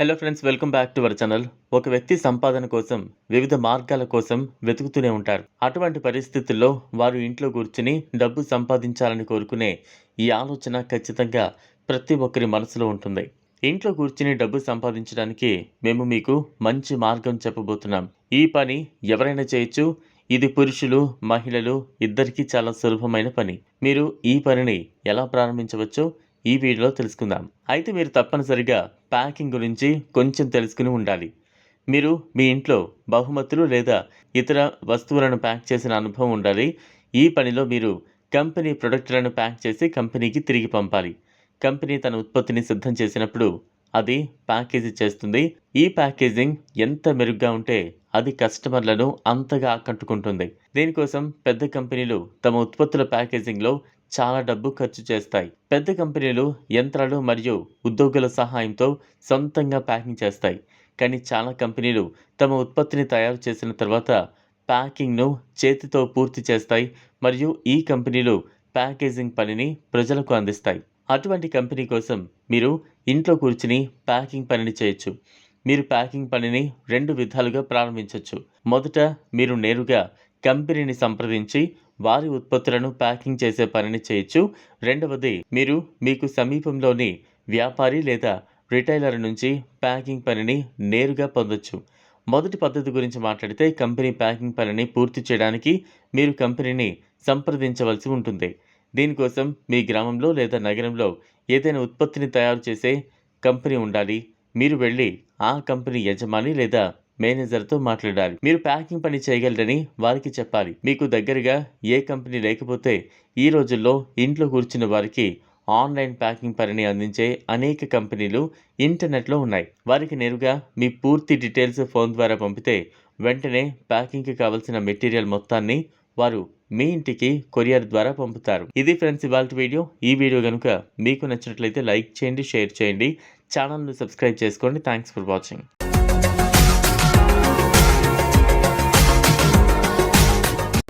Hello friends welcome back to our channel ఒక వ్యక్తి సంపాదన కోసం వివిధ మార్గాల కోసం వెతుకుతూనే ఉంటారు. అటువంటి పరిస్థితుల్లో వారు ఇంట్లో కూర్చుని డబ్బు సంపాదించాలని కోరుకునే ఈ ఆలోచన ఖచ్చితంగా ప్రతి ఒక్కరి మనసులో ఉంటుంది. ఇంట్లో కూర్చుని డబ్బు సంపాదించడానికి మేము మీకు మంచి మార్గం చెప్పబోతున్నాం. ఈ పని ఎవరైనా చేయొచ్చు. ఇది పురుషులు మహిళలు ఇద్దరికీ చాలా సులభమైన పని. మీరు ఈ పనిని ఎలా ప్రారంభించవచ్చో ఈ వీడియోలో తెలుసుకుందాం. అయితే మీరు తప్పనిసరిగా ప్యాకింగ్ గురించి కొంచెం తెలుసుకుని ఉండాలి. మీరు మీ ఇంట్లో బహుమతులు లేదా ఇతర వస్తువులను ప్యాక్ చేసిన అనుభవం ఉండాలి. ఈ పనిలో మీరు కంపెనీ ప్రొడక్టులను ప్యాక్ చేసి కంపెనీకి తిరిగి పంపాలి. కంపెనీ తన ఉత్పత్తిని సిద్ధం చేసినప్పుడు అది ప్యాకేజీ చేస్తుంది. ఈ ప్యాకేజింగ్ ఎంత మెరుగ్గా ఉంటే అది కస్టమర్లను అంతగా ఆకట్టుకుంటుంది. దీనికోసం పెద్ద కంపెనీలు తమ ఉత్పత్తుల ప్యాకేజింగ్లో చాలా డబ్బు ఖర్చు చేస్తాయి. పెద్ద కంపెనీలు యంత్రాలు మరియు ఉద్యోగుల సహాయంతో సొంతంగా ప్యాకింగ్ చేస్తాయి. కానీ చాలా కంపెనీలు తమ ఉత్పత్తిని తయారు చేసిన తర్వాత ప్యాకింగ్ను చేతితో పూర్తి చేస్తాయి మరియు ఈ కంపెనీలు ప్యాకేజింగ్ పనిని ప్రజలకు అందిస్తాయి. అటువంటి కంపెనీ కోసం మీరు ఇంట్లో కూర్చుని ప్యాకింగ్ పనిని చేయొచ్చు. మీరు ప్యాకింగ్ పనిని రెండు విధాలుగా ప్రారంభించవచ్చు మొదట మీరు నేరుగా కంపెనీని సంప్రదించి వారి ఉత్పత్తులను ప్యాకింగ్ చేసే పనిని చేయొచ్చు. రెండవది మీరు మీకు సమీపంలోని వ్యాపారి లేదా రిటైలర్ నుంచి ప్యాకింగ్ పనిని నేరుగా పొందొచ్చు. మొదటి పద్ధతి గురించి మాట్లాడితే కంపెనీ ప్యాకింగ్ పనిని పూర్తి చేయడానికి మీరు కంపెనీని సంప్రదించవలసి ఉంటుంది. దీనికోసం మీ గ్రామంలో లేదా నగరంలో ఏదైనా ఉత్పత్తిని తయారు చేసే కంపెనీ ఉండాలి. మీరు వెళ్ళి ఆ కంపెనీ యజమాని లేదా మేనేజర్తో మాట్లాడాలి. మీరు ప్యాకింగ్ పని చేయగలరని వారికి చెప్పాలి. మీకు దగ్గరగా ఏ కంపెనీ లేకపోతే ఈ రోజుల్లో ఇంట్లో కూర్చున్న వారికి ఆన్లైన్ ప్యాకింగ్ పనిని అందించే అనేక కంపెనీలు ఇంటర్నెట్లో ఉన్నాయి. వారికి నేరుగా మీ పూర్తి డీటెయిల్స్ ఫోన్ ద్వారా పంపితే వెంటనే ప్యాకింగ్కి కావలసిన మెటీరియల్ మొత్తాన్ని వారు మీ ఇంటికి కొరియర్ ద్వారా పంపుతారు. ఇది ఫ్రెండ్స్ ఇవాళ వీడియో. ఈ వీడియో కనుక మీకు నచ్చినట్లయితే లైక్ చేయండి షేర్ చేయండి. ఛానల్ను సబ్స్క్రైబ్ చేసుకోండి. Thanks for watching.